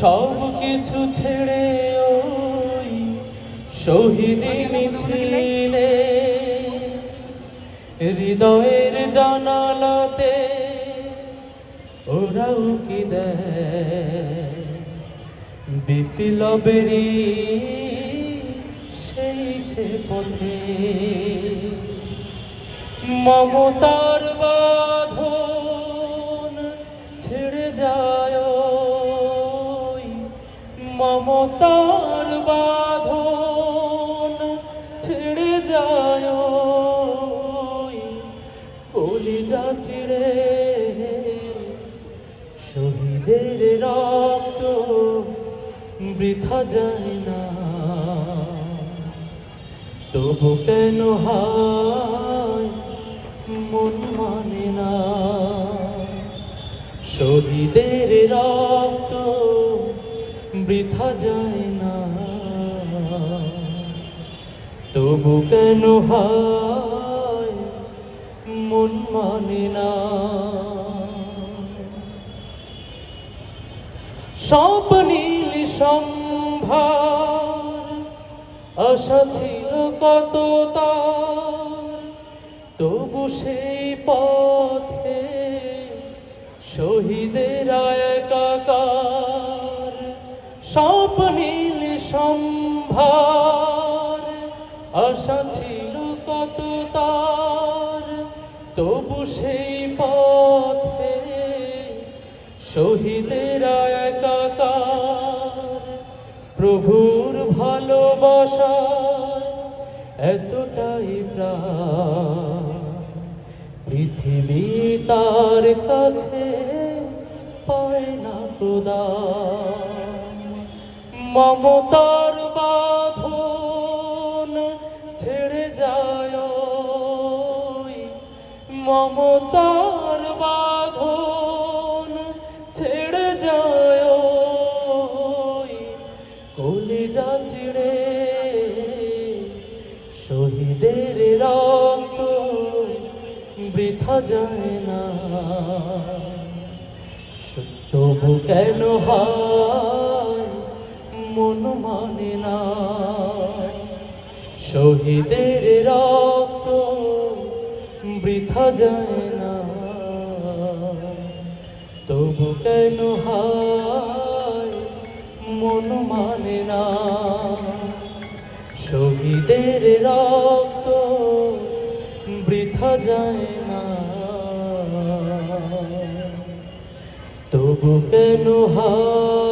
সব কিছু ছেড়ে ওই শহীদি মিছিলে হৃদয়ের জানালাতে ওরাও কি বিপ্লবেরই সেই সে পথে। মমতার বাঁধন মমতার বাঁধন ছেড়ে যায় ওই কলিজা চিড়ে শহীদের রক্ত বৃথা যায় না। তবু কেন হায় মন মানে না? শহীদের রক্ত বৃথা যায় না। তবু কেন হায় মন মানে না? সব নীল সম্ভার, আশা ছিল কত তবু সেই পথে শহীদেরা একাকার সব নীল সম্ভার। আশা ছিল কত তার, তবু সেই পথে শহীদেরা একাকার। প্রভুর ভালোবাসায় এতটাই প্রাণ। পৃথিবী তার কাছে পায় না প্রদান। মমতার বাঁধন ছেড়ে যায় মমতার বাঁধন ছেড়ে যায় ওই। কলিজা চিড়ে শহীদের রক্ত বৃথা যায় না। তবু কেন হয়? মন মানে না। শহীদের রক্ত বৃথা যায় না। তবু কেন মন মানে না? শহীদের রক্ত বৃথা যায় না। তবু কেন হয়